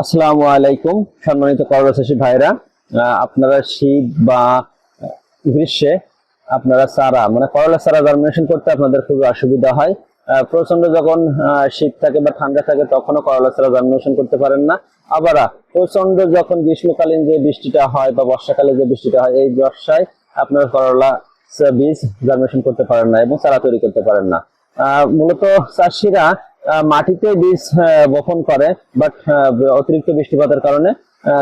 আসসালামু আলাইকুম, সম্মানিত করচাষী ভাইরা। আপনারা শীত বা গ্রীষ্মে আপনারা চারা মানে করলা চারা জার্মিনেশন করতে আপনাদের খুবই অসুবিধা হয়। প্রচণ্ড যখন শীত থাকে বা ঠান্ডা থাকে তখনও করলা চারা জার্মিনেশন করতে পারেন না। আবার প্রচণ্ড যখন গ্রীষ্মকালীন যে বৃষ্টিটা হয় বা বর্ষাকালে যে বৃষ্টিটা হয়, এই বর্ষায় আপনারা করলা বীজ জার্মিনেশন করতে পারেন না এবং চারা তৈরি করতে পারেন না। মূলত চাষিরা মাটিতে বীজ বপন করে বাট অতিরিক্ত বৃষ্টিপাতের কারণে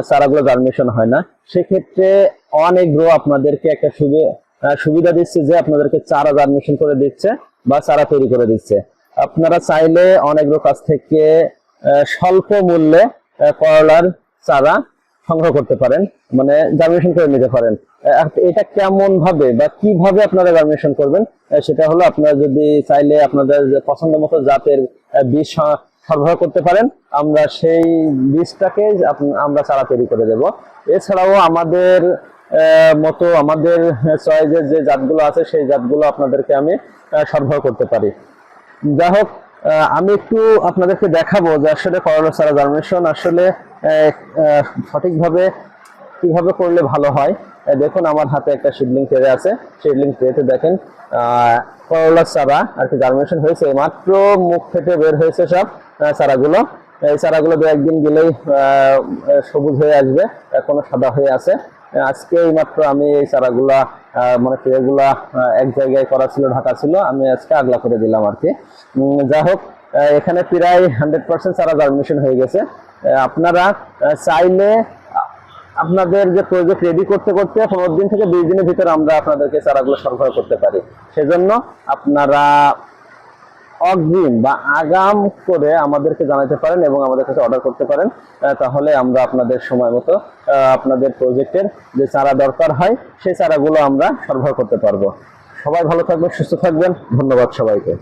চারাগুলো জার্মিনেশন হয় না। সেক্ষেত্রে অনেক গ্রো আপনাদেরকে একটা সুবিধা দিচ্ছে যে আপনাদেরকে চারা জার্মিনেশন করে দিচ্ছে বা চারা তৈরি করে দিচ্ছে। আপনারা চাইলে অনেক গ্রো কাছ থেকে স্বল্প মূল্যে করলার চারা সংগ্রহ করতে পারেন মানে জার্মিনেশন করে নিতে পারেন। এটা কেমন ভাবে বা কীভাবে আপনারা জার্মিনেশন করবেন সেটা হলো আপনারা যদি চাইলে আপনাদের পছন্দ মতো জাতের বীজ সরবরাহ করতে পারেন, আমরা সেই বীজটাকে আমরা চারা তৈরি করে দেব। এছাড়াও আমাদের মতো আমাদের চয়েসের যে জাতগুলো আছে, সেই জাতগুলো আপনাদেরকে আমি সরবরাহ করতে পারি। যাই হোক আমি একটু আপনাদেরকে দেখাবো যে আসলে করলা চারা জার্মিনেশন আসলে সঠিকভাবে কীভাবে করলে ভালো হয়। দেখুন, আমার হাতে একটা সিডলিং ট্রে আছে। সিডলিং ট্রেতে দেখেন করলা চারা আর কি জার্মিনেশন হয়েছে। মাত্র মুখ থেকে বের হয়েছে সব চারাগুলো। এই চারাগুলো দু একদিন গেলেই সবুজ হয়ে আসবে, এখনও সাদা হয়ে আছে। আজকে এই মাত্র আমি এই চারাগুলা মানে ট্রেগুলা এক জায়গায় করা ছিল, ঢাকা ছিল, আমি আজকে আগলা করে দিলাম আর কি। যাই হোক এখানে প্রায় হান্ড্রেড পার্সেন্ট চারা জার্মিনেশন হয়ে গেছে। আপনারা চাইলে আপনাদের যে প্রজেক্ট রেডি করতে করতে পনেরো দিন থেকে বিশ দিনের ভিতরে আমরা আপনাদেরকে চারাগুলো সরবরাহ করতে পারি। সেজন্য আপনারা অগ্রিম বা আগাম করে আমাদেরকে জানাতে পারেন এবং আমাদের কাছে অর্ডার করতে পারেন তাহলে আমরা আপনাদের সময় মতো আপনাদের প্রজেক্টের যে চারা দরকার হয়, সেই চারাগুলো আমরা সরবরাহ করতে পারব। সবাই ভালো থাকবেন, সুস্থ থাকবেন, ধন্যবাদ সবাইকে।